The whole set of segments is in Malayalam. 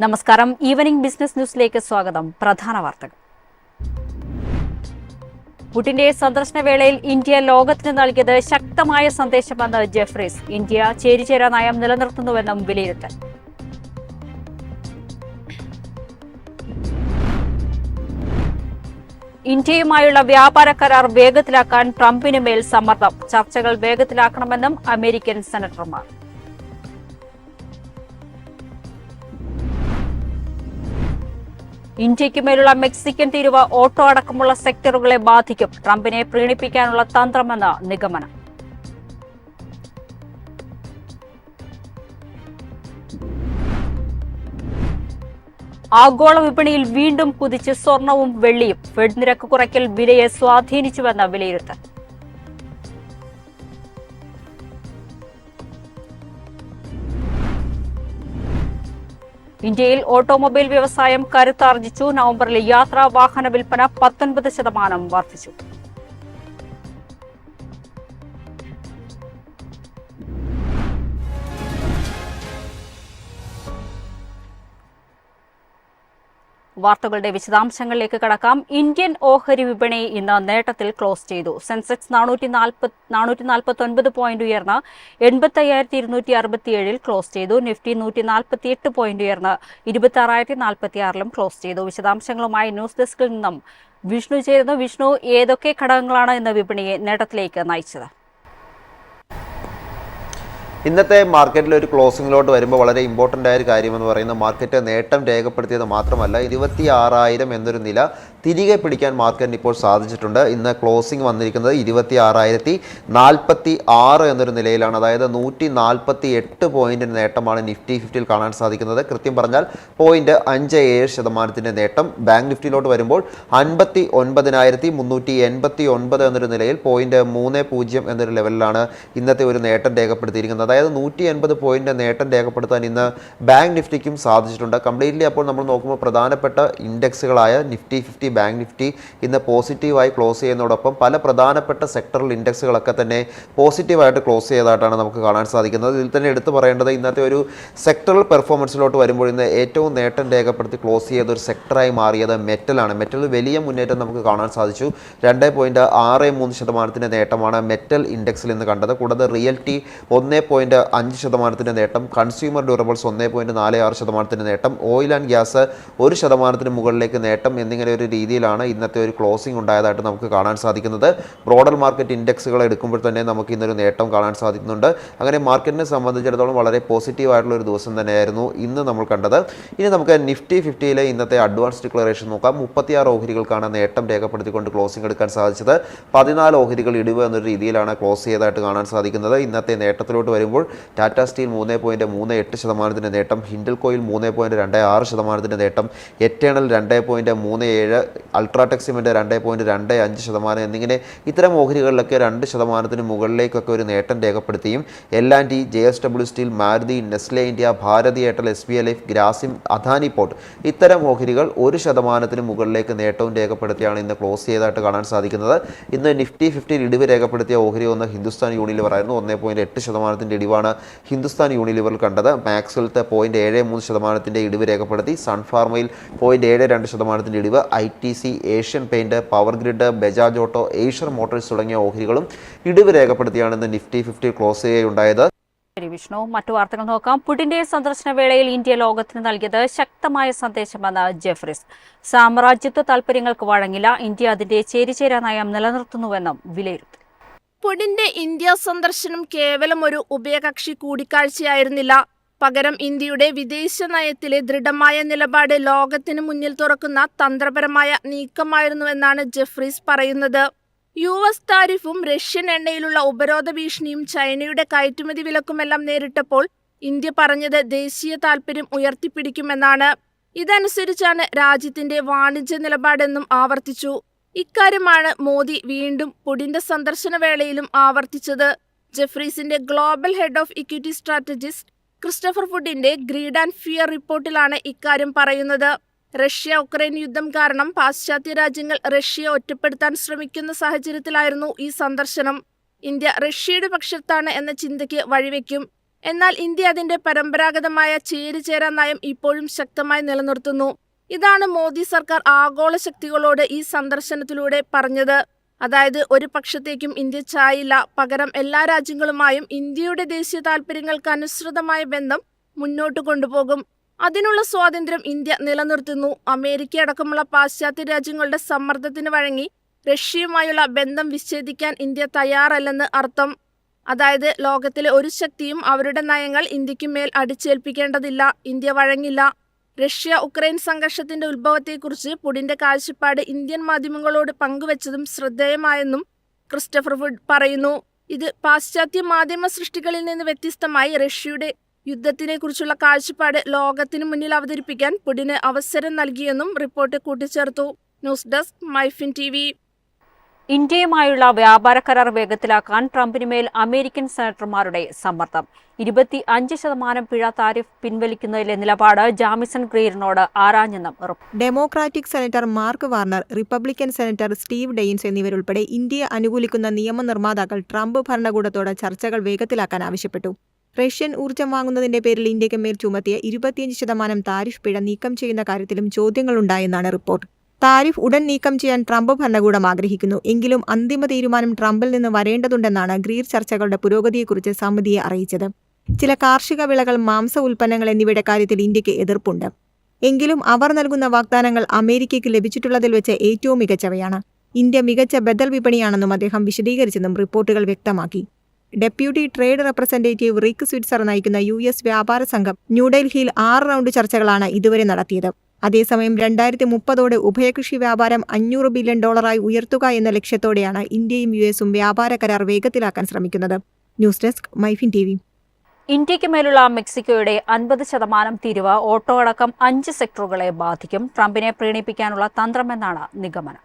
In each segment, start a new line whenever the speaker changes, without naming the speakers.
നമസ്കാരം. ഈവനിംഗ് ബിസിനസ് ന്യൂസിലേക്ക് സ്വാഗതം. പ്രധാന വാർത്തകൾ. പുടിന്റെ സന്ദർശന വേളയിൽ ഇന്ത്യ ലോകത്തിന് നൽകിയത് ശക്തമായ സന്ദേശമെന്ന് ജെഫ്രീസ്. ഇന്ത്യ ചേരിചേരാ നയം നിലനിർത്തുന്നുവെന്നും വിലയിരുത്തൽ. ഇന്ത്യയുമായുള്ള വ്യാപാര കരാർ വേഗത്തിലാക്കാൻ ട്രംപിന് മേൽ സമ്മർദ്ദം. ചർച്ചകൾ വേഗത്തിലാക്കണമെന്നും അമേരിക്കൻ സെനറ്റർമാർ. ഇന്ത്യയ്ക്ക് മേലുള്ള മെക്സിക്കൻ തീരുവ ഓട്ടോ അടക്കമുള്ള സെക്ടറുകളെ ബാധിക്കും. ട്രംപിനെ പ്രീണിപ്പിക്കാനുള്ള തന്ത്രമെന്ന് നിഗമനം. ആഗോള വിപണിയിൽ വീണ്ടും കുതിച്ച് സ്വർണവും വെള്ളിയും. ഫെഡ് നിരക്ക് കുറയ്ക്കൽ വിലയെ സ്വാധീനിച്ചുവെന്ന വിലയിരുത്തൽ. ഇന്ത്യയിൽ ഓട്ടോമൊബൈൽ വ്യവസായം കരുത്താർജിച്ചു. നവംബറിലെ യാത്രാ വാഹന വിൽപ്പന പത്തൊൻപത് ശതമാനം വർദ്ധിച്ചു. വാർത്തകളുടെ വിശദാംശങ്ങളിലേക്ക് കടക്കാം. ഇന്ത്യൻ ഓഹരി വിപണി ഇന്ന് നേട്ടത്തിൽ ക്ലോസ് ചെയ്തു. സെൻസെക്സ് നാനൂറ്റി നാൽപ്പത് നാനൂറ്റി നാൽപ്പത്തി ഒൻപത് പോയിന്റ് ഉയർന്ന് എൺപത്തി അയ്യായിരത്തി ഇരുന്നൂറ്റി ക്ലോസ് ചെയ്തു. നിഫ്റ്റി നൂറ്റി നാൽപ്പത്തി എട്ട് പോയിന്റ് ഉയർന്ന് ഇരുപത്തി ആറായിരത്തി നാൽപ്പത്തി ആറിലും ക്ലോസ് ചെയ്തു. വിശദാംശങ്ങളുമായി ന്യൂസ് ഡെസ്കിൽ നിന്നും വിഷ്ണു ചേരുന്നു. വിഷ്ണു ഏതൊക്കെ ഘടകങ്ങളാണ് ഇന്ന് വിപണിയെ നേട്ടത്തിലേക്ക് നയിച്ചത്?
ഇന്നത്തെ മാർക്കറ്റിൽ ഒരു ക്ലോസിങ്ങിലോട്ട് വരുമ്പോൾ വളരെ ഇമ്പോർട്ടന്റ് ആയ ഒരു കാര്യമെന്ന് പറയുന്നത് മാർക്കറ്റ് നേട്ടം രേഖപ്പെടുത്തിയത് മാത്രമല്ല ഇരുപത്തി ആറായിരം എന്നൊരു നില തിരികെ പിടിക്കാൻ മാർക്കറ്റിന് ഇപ്പോൾ സാധിച്ചിട്ടുണ്ട്. ഇന്ന് ക്ലോസിംഗ് വന്നിരിക്കുന്നത് ഇരുപത്തി ആറായിരത്തി നാൽപ്പത്തി ആറ് എന്നൊരു നിലയിലാണ്. അതായത് നൂറ്റി നാൽപ്പത്തി എട്ട് പോയിന്റിന് നേട്ടമാണ് നിഫ്റ്റി ഫിഫ്റ്റിയിൽ കാണാൻ സാധിക്കുന്നത്. കൃത്യം പറഞ്ഞാൽ പോയിന്റ് അഞ്ച് ഏഴ് ശതമാനത്തിന്റെ നേട്ടം ബാങ്ക് നിഫ്റ്റിയിലോട്ട് വരുമ്പോൾ അൻപത്തി ഒൻപതിനായിരത്തി മുന്നൂറ്റി എൺപത്തി ഒൻപത് എന്നൊരു നിലയിൽ പോയിന്റ് മൂന്ന് പൂജ്യം എന്നൊരു ലെവലിലാണ് ഇന്നത്തെ ഒരു നേട്ടം രേഖപ്പെടുത്തിയിരിക്കുന്നത്. അതായത് നൂറ്റി എൺപത് പോയിന്റ് നേട്ടം രേഖപ്പെടുത്താൻ ഇന്ന് ബാങ്ക് നിഫ്റ്റിക്കും സാധിച്ചിട്ടുണ്ട്. കംപ്ലീറ്റ്ലി അപ്പോൾ നമ്മൾ നോക്കുമ്പോൾ പ്രധാനപ്പെട്ട ഇൻഡെക്സുകളായ നിഫ്റ്റി ഫിഫ്റ്റി ബാങ്ക് നിഫ്റ്റി ഇന്ന് പോസിറ്റീവായി ക്ലോസ് ചെയ്യുന്നതോടൊപ്പം പല പ്രധാനപ്പെട്ട സെക്ടറൽ ഇൻഡെക്സുകളൊക്കെ തന്നെ പോസിറ്റീവായിട്ട് ക്ലോസ് ചെയ്തതായിട്ടാണ് നമുക്ക് കാണാൻ സാധിക്കുന്നത്. ഇതിൽ തന്നെ എടുത്തു പറയേണ്ടത് ഇന്നത്തെ ഒരു സെക്ടറൽ പെർഫോമൻസിലോട്ട് വരുമ്പോൾ ഇന്ന് ഏറ്റവും നേട്ടം രേഖപ്പെടുത്തി ക്ലോസ് ചെയ്ത ഒരു സെക്ടറായി മാറിയത് മെറ്റലാണ് മെറ്റൽ വലിയ മുന്നേറ്റം നമുക്ക് കാണാൻ സാധിച്ചു. രണ്ട് പോയിന്റ് ആറ് മൂന്ന് ശതമാനത്തിന്റെ നേട്ടമാണ് മെറ്റൽ ഇൻഡെക്സിൽ നിന്ന് കണ്ടത്. കൂടാതെ റിയൽറ്റി ഒന്ന് പോയിന്റ് അഞ്ച് ശതമാനത്തിന്റെ നേട്ടം കൺസ്യൂമർ ഡ്യൂറബിൾസ് ഒന്ന് പോയിന്റ് നാല് ആറ് ശതമാനത്തിന്റെ നേട്ടം ഓയിൽ ആൻഡ് ഗ്യാസ് ഒരു ശതമാനത്തിന് മുകളിലേക്ക് നേട്ടം എന്നിങ്ങനെ ഒരു രീതിയിലാണ് ഇന്നത്തെ ഒരു ക്ലോസിംഗ് ഉണ്ടായതായിട്ട് നമുക്ക് കാണാൻ സാധിക്കുന്നത്. ബ്രോഡർ മാർക്കറ്റ് ഇൻഡെക്സുകൾ എടുക്കുമ്പോൾ തന്നെ നമുക്ക് ഇന്നൊരു നേട്ടം കാണാൻ സാധിക്കുന്നുണ്ട്. അങ്ങനെ മാർക്കറ്റിനെ സംബന്ധിച്ചിടത്തോളം വളരെ പോസിറ്റീവ് ആയിട്ടുള്ള ഒരു ദിവസം തന്നെയായിരുന്നു ഇന്ന് നമ്മൾ കണ്ടത്. ഇനി നമുക്ക് നിഫ്റ്റി ഫിഫ്റ്റിയിലെ ഇന്നത്തെ അഡ്വാൻസ് ഡിക്ലറേഷൻ നോക്കാം. മുപ്പത്തിയാറ് ഓഹരികൾക്കാണ് നേട്ടം രേഖപ്പെടുത്തിക്കൊണ്ട് ക്ലോസിംഗ് എടുക്കാൻ സാധിച്ചത്. പതിനാല് ഓഹരികൾ ഇടിവ് എന്നൊരു രീതിയിലാണ് ക്ലോസ് ചെയ്തതായിട്ട് കാണാൻ സാധിക്കുന്നത്. ഇന്നത്തെ നേട്ടത്തിലോട്ട് വരുമ്പോൾ ടാറ്റ സ്റ്റീൽ മൂന്ന് പോയിന്റ് മൂന്ന് എട്ട് ശതമാനത്തിന്റെ നേട്ടം ഹിൻഡൽ കോയിൽ മൂന്ന് പോയിന്റ് രണ്ട് ആറ് ശതമാനത്തിന്റെ നേട്ടം എറ്റേണൽ രണ്ട് പോയിന്റ് മൂന്ന് ഏഴ് അൾട്രാടെക് സിമെന്റ് രണ്ട് പോയിന്റ് രണ്ട് അഞ്ച് ശതമാനം എന്നിങ്ങനെ ഇത്തരം ഓഹരികളിലൊക്കെ രണ്ട് ശതമാനത്തിന് മുകളിലേക്കൊക്കെ ഒരു നേട്ടം രേഖപ്പെടുത്തിയും L and T J S W steel Maruti Nestle India Bharti Airtel S B L F Grasim Adani port ഇത്തരം ഓഹരികൾ ഒരു ശതമാനത്തിന് മുകളിലേക്ക് നേട്ടവും രേഖപ്പെടുത്തിയാണ് ഇന്ന് ക്ലോസ് ചെയ്തതായിട്ട് കാണാൻ സാധിക്കുന്നത്. ഇന്ന് നിഫ്റ്റി ഫിഫ്റ്റിയിൽ ഇടിവ് രേഖപ്പെടുത്തിയ ഓഹരി ഒന്ന് ഹിന്ദുസ്ഥാൻ യൂണിലിവർ ആയിരുന്നു. ഒന്നേ പോയിന്റ് എട്ട് ശതമാനത്തിന്റെ ഇടിവാണ് ഹിന്ദുസ്ഥാൻ യൂണിലിവറിൽ കണ്ടത്. മാക്സിലത്തെ പോയിന്റ് ഏഴ് മൂന്ന് ശതമാനത്തിന്റെ ഇടിവ് രേഖപ്പെടുത്തി. സൺഫാർമയിൽ പോയിന്റ് ഏഴ് രണ്ട് ശതമാനത്തിന്റെ ഇടിവ്. I T C Asian paint power grid Bajaj auto Eicher motors തുടങ്ങിയ ഓഹരികളും ഇടിവ് രേഖപ്പെടുത്തിയാണ് ഇന്ന് നിഫ്റ്റി ഫിഫ്റ്റി ക്ലോസ് ചെയ്യുകയുണ്ടായത്.
വിഷ്ണു. മറ്റു വാർത്തകൾ നോക്കാം. പുടിന്റെ സന്ദർശന വേളയിൽ ഇന്ത്യ ലോകത്തിന് നൽകിയത് ശക്തമായ സന്ദേശമെന്ന് ജെഫ്രിസ്. സാമ്രാജ്യത്വ താൽപര്യങ്ങൾക്ക് വഴങ്ങില്ല. ഇന്ത്യ അതിന്റെ ചേരിചേരാ നയം നിലനിർത്തുന്നുവെന്നും വിലയിരുത്തി.
പുടിന്റെ ഇന്ത്യ സന്ദർശനം കേവലം ഒരു ഉഭയകക്ഷി കൂടിക്കാഴ്ചയായിരുന്നില്ല. പകരം ഇന്ത്യയുടെ വിദേശ നയത്തിലെ ദൃഢമായ നിലപാട് ലോകത്തിന് മുന്നിൽ തുറക്കുന്ന തന്ത്രപരമായ നീക്കമായിരുന്നുവെന്നാണ് ജെഫ്രീസ് പറയുന്നത്. യു എസ് താരിഫും റഷ്യൻ എണ്ണയിലുള്ള ഉപരോധ ഭീഷണിയും ചൈനയുടെ കയറ്റുമതി വിലക്കുമെല്ലാം നേരിട്ടപ്പോൾ ഇന്ത്യ പറഞ്ഞത് ദേശീയ താൽപര്യം ഉയർത്തിപ്പിടിക്കുമെന്നാണ്. ഇതനുസരിച്ചാണ് രാജ്യത്തിന്റെ വാണിജ്യ നിലപാടെന്നും ആവർത്തിച്ചു. ഇക്കാര്യമാണ് മോദി വീണ്ടും പുടിന്റെ സന്ദർശന വേളയിലും ആവർത്തിച്ചത്. ജെഫ്രീസിന്റെ global head of equity strategist Christopher ഫുഡിന്റെ ഗ്രീഡ് ആൻഡ് ഫിയർ റിപ്പോർട്ടിലാണ് ഇക്കാര്യം പറയുന്നത്. റഷ്യ ഉക്രൈൻ യുദ്ധം കാരണം പാശ്ചാത്യ രാജ്യങ്ങൾ റഷ്യയെ ഒറ്റപ്പെടുത്താൻ ശ്രമിക്കുന്ന സാഹചര്യത്തിലായിരുന്നു ഈ സന്ദർശനം. ഇന്ത്യ റഷ്യയുടെ പക്ഷത്താണ് എന്ന ചിന്തയ്ക്ക് വഴിവെക്കും. എന്നാൽ ഇന്ത്യ അതിന്റെ പരമ്പരാഗതമായ ചേരിചേരാ നയം ഇപ്പോഴും ശക്തമായി നിലനിർത്തുന്നു. ഇതാണ് മോദി സർക്കാർ ആഗോള ശക്തികളോട് ഈ സന്ദർശനത്തിലൂടെ പറഞ്ഞത്. അതായത് ഒരു പക്ഷത്തേക്കും ഇന്ത്യ ചായില്ല. പകരം എല്ലാ രാജ്യങ്ങളുമായും ഇന്ത്യയുടെ ദേശീയ താൽപര്യങ്ങൾക്ക് അനുസൃതമായ ബന്ധം മുന്നോട്ട് കൊണ്ടുപോകും. അതിനുള്ള സ്വാതന്ത്ര്യം ഇന്ത്യ നിലനിർത്തുന്നു. അമേരിക്ക അടക്കമുള്ള പാശ്ചാത്യ രാജ്യങ്ങളുടെ സമ്മർദ്ദത്തിന് വഴങ്ങി റഷ്യയുമായുള്ള ബന്ധം വിച്ഛേദിക്കാൻ ഇന്ത്യ തയ്യാറല്ലെന്ന് അർത്ഥം. അതായത് ലോകത്തിലെ ഒരു ശക്തിയും അവരുടെ നയങ്ങൾ ഇന്ത്യയ്ക്ക് മേൽ അടിച്ചേൽപ്പിക്കേണ്ടതില്ല. ഇന്ത്യ വഴങ്ങില്ല. റഷ്യ ഉക്രൈൻ സംഘർഷത്തിന്റെ ഉത്ഭവത്തെക്കുറിച്ച് പുടിന്റെ കാഴ്ചപ്പാട് ഇന്ത്യൻ മാധ്യമങ്ങളോട് പങ്കുവച്ചതും ശ്രദ്ധേയമായെന്നും ക്രിസ്റ്റഫർ വുഡ് പറയുന്നു. ഇത് പാശ്ചാത്യ മാധ്യമ സൃഷ്ടികളിൽ നിന്ന് വ്യത്യസ്തമായി റഷ്യയുടെ യുദ്ധത്തിനെക്കുറിച്ചുള്ള കാഴ്ചപ്പാട് ലോകത്തിന് മുന്നിൽ അവതരിപ്പിക്കാൻ പുടിന് അവസരം നൽകിയെന്നും റിപ്പോർട്ട് കൂട്ടിച്ചേർത്തു. ന്യൂസ് ഡെസ്ക് മൈഫിൻ ടി
ഇന്ത്യയുമായുള്ള വ്യാപാര കരാർ വേഗത്തിലാക്കാൻ ട്രംപിന് മേൽ അമേരിക്കൻ സെനറ്റർമാരുടെ സമ്മർദ്ദം. ഇരുപത്തി അഞ്ച് ശതമാനം പിഴ താരിഫ് പിൻവലിക്കുന്നതിലെ നിലപാട് ജാമിസൺ ഗ്രീറിനോട് ആരാഞ്ഞെന്നും
Democratic senator Mark Warner Republican senator Steve Daines എന്നിവരുൾപ്പെടെ ഇന്ത്യയെ അനുകൂലിക്കുന്ന നിയമനിർമ്മാതാക്കൾ ട്രംപ് ഭരണകൂടത്തോട് ചർച്ചകൾ വേഗത്തിലാക്കാൻ ആവശ്യപ്പെട്ടു. റഷ്യൻ ഊർജം വാങ്ങുന്നതിന്റെ പേരിൽ ഇന്ത്യയ്ക്ക് മേൽ ചുമത്തിയ ഇരുപത്തിയഞ്ച് ശതമാനം താരിഫ് പിഴ നീക്കം ചെയ്യുന്ന കാര്യത്തിലും ചോദ്യങ്ങളുണ്ടായെന്നാണ് റിപ്പോർട്ട്. താരിഫ് ഉടൻ നീക്കം ചെയ്യാൻ ട്രംപ് ഭരണകൂടം ആഗ്രഹിക്കുന്നു. എങ്കിലും അന്തിമ തീരുമാനം ട്രംപിൽ നിന്ന് വരേണ്ടതുണ്ടെന്നാണ് ഗ്രീർ ചർച്ചകളുടെ പുരോഗതിയെക്കുറിച്ച് സമിതിയെ അറിയിച്ചത്. ചില കാർഷിക വിളകൾ മാംസ ഉൽപ്പന്നങ്ങൾ എന്നിവയുടെ കാര്യത്തിൽ ഇന്ത്യയ്ക്ക് എതിർപ്പുണ്ട്. എങ്കിലും അവർ നൽകുന്ന വാഗ്ദാനങ്ങൾ അമേരിക്കയ്ക്ക് ലഭിച്ചിട്ടുള്ളതിൽ വെച്ച് ഏറ്റവും മികച്ചവയാണ്. ഇന്ത്യ മികച്ച ബദൽ വിപണിയാണെന്നും അദ്ദേഹം വിശദീകരിച്ചെന്നും റിപ്പോർട്ടുകൾ വ്യക്തമാക്കി. Deputy trade representative Rick Switzer നയിക്കുന്ന യു എസ് വ്യാപാര സംഘം ന്യൂഡൽഹിയിൽ ആറ് റൗണ്ട് ചർച്ചകളാണ് ഇതുവരെ നടത്തിയത്. അതേസമയം രണ്ടായിരത്തി മുപ്പതോടെ ഉഭയകൃഷി വ്യാപാരം അഞ്ഞൂറ് ബില്യൺ ഡോളറായി ഉയർത്തുക എന്ന ലക്ഷ്യത്തോടെയാണ് ഇന്ത്യയും യു എസും വ്യാപാര കരാർ വേഗത്തിലാക്കാൻ ശ്രമിക്കുന്നത്. News desk MyFin T
V. ഇന്ത്യയ്ക്ക് മേലുള്ള മെക്സിക്കോയുടെ അൻപത് ശതമാനം തീരുവ ഓട്ടോ അടക്കം അഞ്ച് സെക്ടറുകളെ ബാധിക്കും. ട്രംപിനെ പ്രീണിപ്പിക്കാനുള്ള തന്ത്രമെന്നാണ് നിഗമനം.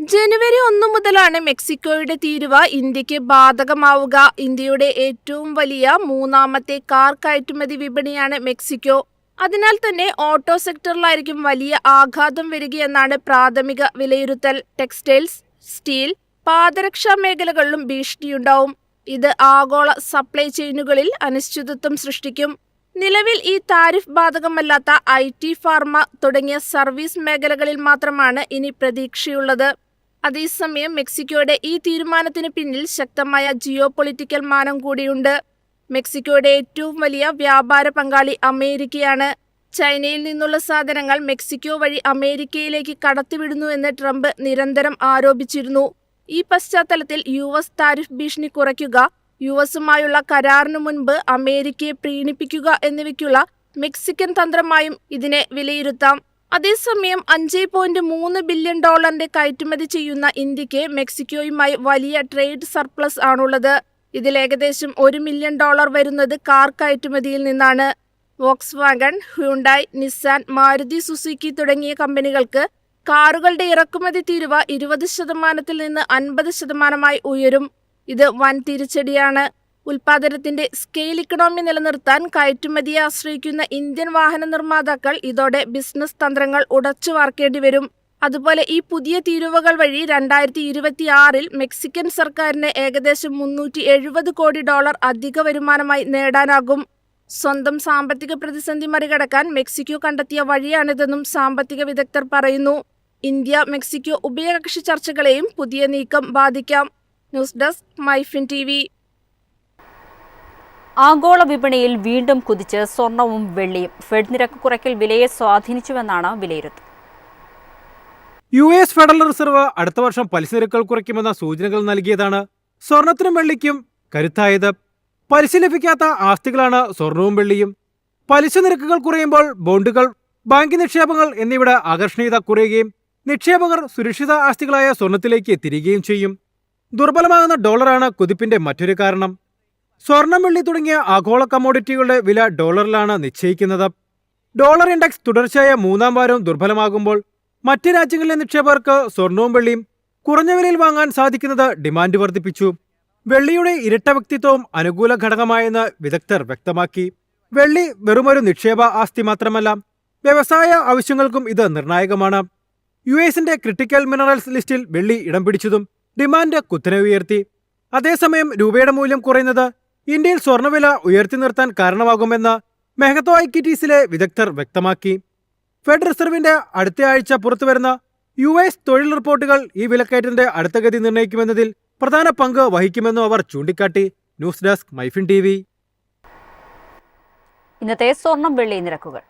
ജനുവരി ഒന്നു മുതലാണ് മെക്സിക്കോയുടെ തീരുവ ഇന്ത്യയ്ക്ക് ബാധകമാവുക. ഇന്ത്യയുടെ ഏറ്റവും വലിയ മൂന്നാമത്തെ കാർ കയറ്റുമതി വിപണിയാണ് മെക്സിക്കോ. അതിനാൽ തന്നെ ഓട്ടോ സെക്ടറിലായിരിക്കും വലിയ ആഘാതം വരികയെന്നാണ് പ്രാഥമിക വിലയിരുത്തൽ. ടെക്സ്റ്റൈൽസ് സ്റ്റീൽ പാദരക്ഷാ മേഖലകളിലും ഭീഷണിയുണ്ടാവും. ഇത് ആഗോള സപ്ലൈ ചെയിനുകളിൽ അനിശ്ചിതത്വം സൃഷ്ടിക്കും. നിലവിൽ ഈ താരിഫ് ബാധകമല്ലാത്ത ഐ ടി ഫാർമ തുടങ്ങിയ സർവീസ് മേഖലകളിൽ മാത്രമാണ് ഇനി പ്രതീക്ഷയുള്ളത്. അതേസമയം മെക്സിക്കോയുടെ ഈ തീരുമാനത്തിന് പിന്നിൽ ശക്തമായ ജിയോ പൊളിറ്റിക്കൽ മാനം കൂടിയുണ്ട്. മെക്സിക്കോയുടെ ഏറ്റവും വലിയ വ്യാപാര പങ്കാളി അമേരിക്കയാണ്. ചൈനയിൽ നിന്നുള്ള സാധനങ്ങൾ മെക്സിക്കോ വഴി അമേരിക്കയിലേക്ക് കടത്തിവിടുന്നു എന്ന് ട്രംപ് നിരന്തരം ആരോപിച്ചിരുന്നു. ഈ പശ്ചാത്തലത്തിൽ യു എസ് താരിഫ് ഭീഷണി കുറയ്ക്കുക യു എസുമായുള്ള കരാറിനു മുൻപ് അമേരിക്കയെ പ്രീണിപ്പിക്കുക എന്നിവയ്ക്കുള്ള മെക്സിക്കൻ തന്ത്രമായും ഇതിനെ വിലയിരുത്താം. അതേസമയം അഞ്ച് പോയിന്റ് മൂന്ന് ബില്യൺ ഡോളറിന്റെ കയറ്റുമതി ചെയ്യുന്ന ഇന്ത്യയ്ക്ക് മെക്സിക്കോയുമായി വലിയ ട്രേഡ് സർപ്ലസ് ആണുള്ളത്. ഇതിൽ ഏകദേശം ഒരു മില്യൺ ഡോളർ വരുന്നത് കാർ കയറ്റുമതിയിൽ നിന്നാണ്. Volkswagen Hyundai Nissan Maruti Suzuki തുടങ്ങിയ കമ്പനികൾക്ക് കാറുകളുടെ ഇറക്കുമതി തീരുവ ഇരുപത് ശതമാനത്തിൽ നിന്ന് അൻപത് ശതമാനമായി ഉയരും. ഇത് വൻ തിരിച്ചടിയാണ്. ഉൽപാദനത്തിന്റെ സ്കെയിൽ ഇക്കണോമി നിലനിർത്താൻ കയറ്റുമതിയെ ആശ്രയിക്കുന്ന ഇന്ത്യൻ വാഹന നിർമ്മാതാക്കൾ ഇതോടെ ബിസിനസ് തന്ത്രങ്ങൾ ഉടച്ചു വാർക്കേണ്ടി വരും. അതുപോലെ ഈ പുതിയ തീരുവകൾ വഴി രണ്ടായിരത്തി ഇരുപത്തിയാറിൽ മെക്സിക്കൻ സർക്കാരിന് ഏകദേശം മുന്നൂറ്റി എഴുപത് കോടി ഡോളർ അധിക വരുമാനമായി നേടാനാകും. സ്വന്തം സാമ്പത്തിക പ്രതിസന്ധി മറികടക്കാൻ മെക്സിക്കോ കണ്ടെത്തിയ വഴിയാണിതെന്നും സാമ്പത്തിക വിദഗ്ധർ പറയുന്നു. ഇന്ത്യ മെക്സിക്കോ ഉഭയകക്ഷി ചർച്ചകളെയും പുതിയ നീക്കം ബാധിക്കാം. News desk MyFin T V
ആഗോള വിപണിയിൽ വീണ്ടും കുതിച്ച് സ്വർണവും വെള്ളിയും. ഫെഡ് നിരക്ക് കുറയ്ക്കൽ വിലയെ സ്വാധീനിച്ചുവെന്നാണ് വിലയിരുത്തൽ.
യു എസ് ഫെഡറൽ റിസർവ് അടുത്ത വർഷം പലിശ നിരക്കുകൾ കുറയ്ക്കുമെന്ന സൂചനകൾ നൽകിയതാണ്. സ്വർണത്തിനും വെള്ളിക്കും കരുത്തായത്. പലിശ ലഭിക്കാത്ത ആസ്തികളാണ് സ്വർണവും വെള്ളിയും. പലിശ നിരക്കുകൾ കുറയുമ്പോൾ ബോണ്ടുകൾ ബാങ്ക് നിക്ഷേപങ്ങൾ എന്നിവയുടെ ആകർഷണീയത കുറയുകയും നിക്ഷേപകർ സുരക്ഷിത ആസ്തികളായ സ്വർണത്തിലേക്ക് തിരികുകയും ചെയ്യും. ദുർബലമാകുന്ന ഡോളറാണ് കുതിപ്പിന്റെ മറ്റൊരു കാരണം. സ്വർണം വെള്ളി തുടങ്ങിയ ആഗോള കമ്മോഡിറ്റികളുടെ വില ഡോളറിലാണ് നിശ്ചയിക്കുന്നത്. ഡോളർ ഇൻഡെക്സ് തുടർച്ചയായ മൂന്നാം വാരവും ദുർബലമാകുമ്പോൾ മറ്റ് രാജ്യങ്ങളിലെ നിക്ഷേപകർക്ക് സ്വർണവും വെള്ളിയും കുറഞ്ഞ വിലയിൽ വാങ്ങാൻ സാധിക്കുന്നത് ഡിമാൻഡ് വർദ്ധിപ്പിച്ചു. വെള്ളിയുടെ ഇരട്ട വ്യക്തിത്വവും അനുകൂല ഘടകമായെന്ന് വിദഗ്ധർ വ്യക്തമാക്കി. വെള്ളി വെറുമൊരു നിക്ഷേപ ആസ്തി മാത്രമല്ല വ്യവസായ ആവശ്യങ്ങൾക്കും ഇത് നിർണായകമാണ്. യു എസിന്റെ ക്രിട്ടിക്കൽ മിനറൽസ് ലിസ്റ്റിൽ വെള്ളി ഇടം പിടിച്ചതും ഡിമാൻഡ് കുത്തനെ ഉയർത്തി അതേസമയം രൂപയുടെ മൂല്യം കുറയുന്നത് ഇന്ത്യയിൽ സ്വർണവില ഉയർത്തി നിർത്താൻ കാരണമാകുമെന്ന് മെഹത്തോ ഐക്കിറ്റീസിലെ വിദഗ്ധർ വ്യക്തമാക്കി. ഫെഡ് റിസർവിന്റെ അടുത്ത ആഴ്ച പുറത്തുവരുന്ന യു എസ് തൊഴിൽ റിപ്പോർട്ടുകൾ ഈ വിലക്കയറ്റത്തിന്റെ അടുത്ത ഗതി നിർണയിക്കുമെന്നതിൽ പ്രധാന പങ്ക് വഹിക്കുമെന്നും അവർ ചൂണ്ടിക്കാട്ടി. News desk MyFin T V
ഇന്നത്തെ സ്വർണം വെള്ളി നിരക്കുകൾ.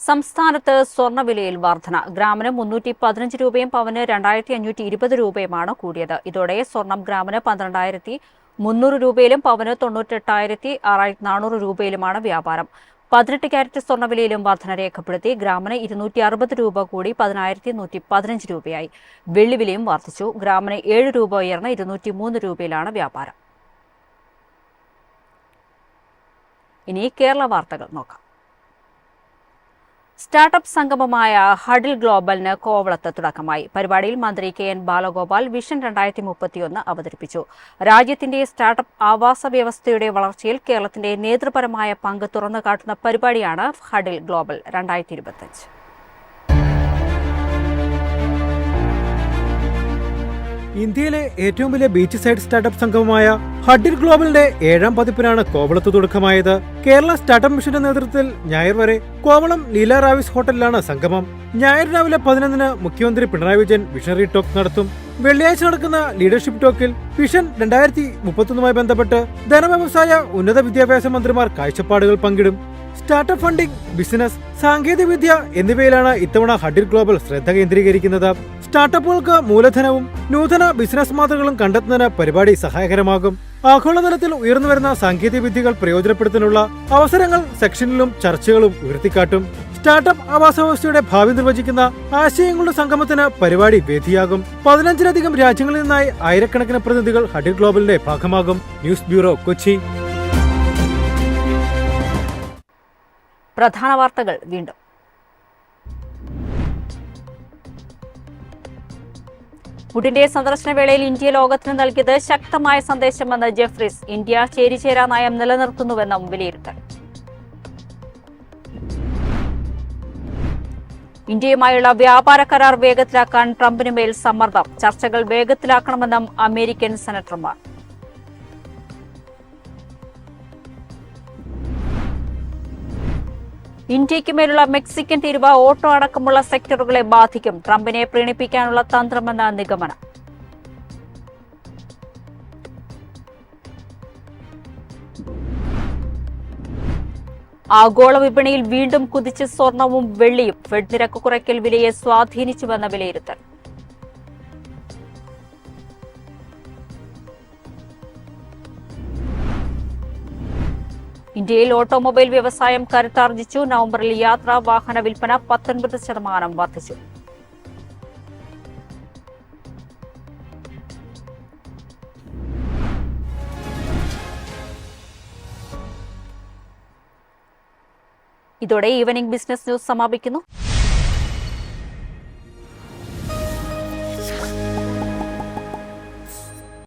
സംസ്ഥാനത്ത് സ്വർണവിലയിൽ വർധന. ഗ്രാമിന് മുന്നൂറ്റി പതിനഞ്ച് രൂപയും പവന് രണ്ടായിരത്തി അഞ്ഞൂറ്റി ഇരുപത് രൂപയുമാണ് കൂടിയത്. ഇതോടെ സ്വർണം ഗ്രാമിന് പന്ത്രണ്ടായിരത്തി മുന്നൂറ് രൂപയിലും പവന് തൊണ്ണൂറ്റെട്ടായിരത്തി നാനൂറ് രൂപയിലുമാണ് വ്യാപാരം. പതിനെട്ട് ക്യാരറ്റ് സ്വർണവിലയിലും വർധന രേഖപ്പെടുത്തി. ഗ്രാമിന് ഇരുന്നൂറ്റി അറുപത് രൂപ കൂടി പതിനായിരത്തി നൂറ്റി പതിനഞ്ച് രൂപയായി. വെള്ളിവിലയും വർദ്ധിച്ചു ഗ്രാമിന് ഏഴ് രൂപ ഉയർന്ന് ഇരുന്നൂറ്റി മൂന്ന് രൂപയിലാണ് വ്യാപാരം. ഇനി കേരള വാർത്തകൾ നോക്കാം. സ്റ്റാർട്ടപ്പ് സംഗമമായ ഹഡിൽ ഗ്ലോബലിന് കോവളത്ത് തുടക്കമായി. പരിപാടിയിൽ മന്ത്രി കെ എൻ ബാലഗോപാൽ വിഷൻ രണ്ടായിരത്തി മുപ്പത്തിയൊന്ന് അവതരിപ്പിച്ചു. രാജ്യത്തിന്റെ സ്റ്റാർട്ടപ്പ് ആവാസ വ്യവസ്ഥയുടെ വളർച്ചയിൽ കേരളത്തിന്റെ നേതൃപരമായ പങ്ക് തുറന്നു കാട്ടുന്ന പരിപാടിയാണ് ഹഡിൽ ഗ്ലോബൽ രണ്ടായിരത്തി
ഇന്ത്യയിലെ ഏറ്റവും വലിയ ബീച്ച് സൈഡ് സ്റ്റാർട്ടപ്പ് സംഘമായ ഹഡിൽ ഗ്ലോബലിന്റെ ഏഴാം പതിപ്പിനാണ് കോവളത്ത് തുടക്കമായത്. കേരള സ്റ്റാർട്ടപ്പ് മിഷന്റെ നേതൃത്വത്തിൽ ഞായർ വരെ കോവളം ലീല റാവിസ് ഹോട്ടലിലാണ് സംഗമം. ഞായർ രാവിലെ പതിനൊന്നിന് മുഖ്യമന്ത്രി പിണറായി വിജയൻ വിഷണറി ടോക്ക് നടത്തും. വെള്ളിയാഴ്ച നടക്കുന്ന ലീഡർഷിപ്പ് ടോക്കിൽ വിഷൻ രണ്ടായിരത്തി മുപ്പത്തൊന്നുമായി ബന്ധപ്പെട്ട് ധനവ്യവസായ ഉന്നത വിദ്യാഭ്യാസ മന്ത്രിമാർ കാഴ്ചപ്പാടുകൾ പങ്കിടും. സ്റ്റാർട്ടപ്പ് ഫണ്ടിംഗ് ബിസിനസ് സാങ്കേതികവിദ്യ എന്നിവയിലാണ് ഇത്തവണ ഹഡിൽ ഗ്ലോബൽ ശ്രദ്ധ കേന്ദ്രീകരിക്കുന്നത്. സ്റ്റാർട്ടപ്പുകൾക്ക് മൂലധനവും നൂതന ബിസിനസ് മാതൃകകളും കണ്ടെത്തുന്നതിന് പരിപാടി സഹായകരമാകും. ആഗോളതലത്തിൽ ഉയർന്നുവരുന്ന സാങ്കേതിക വിദ്യകൾ പ്രയോജനപ്പെടുത്താനുള്ള അവസരങ്ങൾ സെക്ഷനിലും ചർച്ചകളും ഉയർത്തിക്കാട്ടും. സ്റ്റാർട്ടപ്പ് ആവാസ വ്യവസ്ഥയുടെ ഭാവി നിർവചിക്കുന്ന ആശയങ്ങളുടെ സംഗമത്തിന് പരിപാടി വേദിയാകും. പതിനഞ്ചിലധികം രാജ്യങ്ങളിൽ നിന്നായി ആയിരക്കണക്കിന് പ്രതിനിധികൾ ഹഡിൽ ഗ്ലോബലിന്റെ ഭാഗമാകും. News bureau Kochi.
പ്രധാന വാർത്തകൾ വീണ്ടും. പുടിന്റെ സന്ദർശന വേളയിൽ ഇന്ത്യ ലോകത്തിന് നൽകിയത് ശക്തമായ സന്ദേശമെന്ന് ജെഫ്രിസ് ഇന്ത്യ ചേരിചേരാ നയം നിലനിർത്തുന്നുവെന്നും വിലയിരുത്തൽ ഇന്ത്യയുമായുള്ള വ്യാപാര കരാർ വേഗത്തിലാക്കാൻ ട്രംപിന് മേൽ സമ്മർദ്ദം. ചർച്ചകൾ വേഗത്തിലാക്കണമെന്നും അമേരിക്കൻ സെനറ്റർമാർ. ഇന്ത്യയ്ക്ക് മേലുള്ള മെക്സിക്കൻ തീരുവ ഓട്ടോ അടക്കമുള്ള സെക്ടറുകളെ ബാധിക്കും. ട്രംപിനെ പ്രീണിപ്പിക്കാനുള്ള തന്ത്രമെന്ന നിഗമനം. ആഗോള വിപണിയിൽ വീണ്ടും കുതിച്ച് സ്വർണവും വെള്ളിയും. ഫെഡ് നിരക്ക് കുറയ്ക്കൽ വിലയെ സ്വാധീനിച്ചുവെന്ന വിലയിരുത്തൽ. ഇന്ത്യയിൽ ഓട്ടോമൊബൈൽ വ്യവസായം കരുത്താർജിച്ചു. നവംബറിൽ യാത്രാ വാഹന വിൽപ്പന പത്തൊൻപത് ശതമാനം വർദ്ധിച്ചു. ഇതോടെ ഈവനിംഗ് ബിസിനസ് ന്യൂസ് സമാപിക്കുന്നു.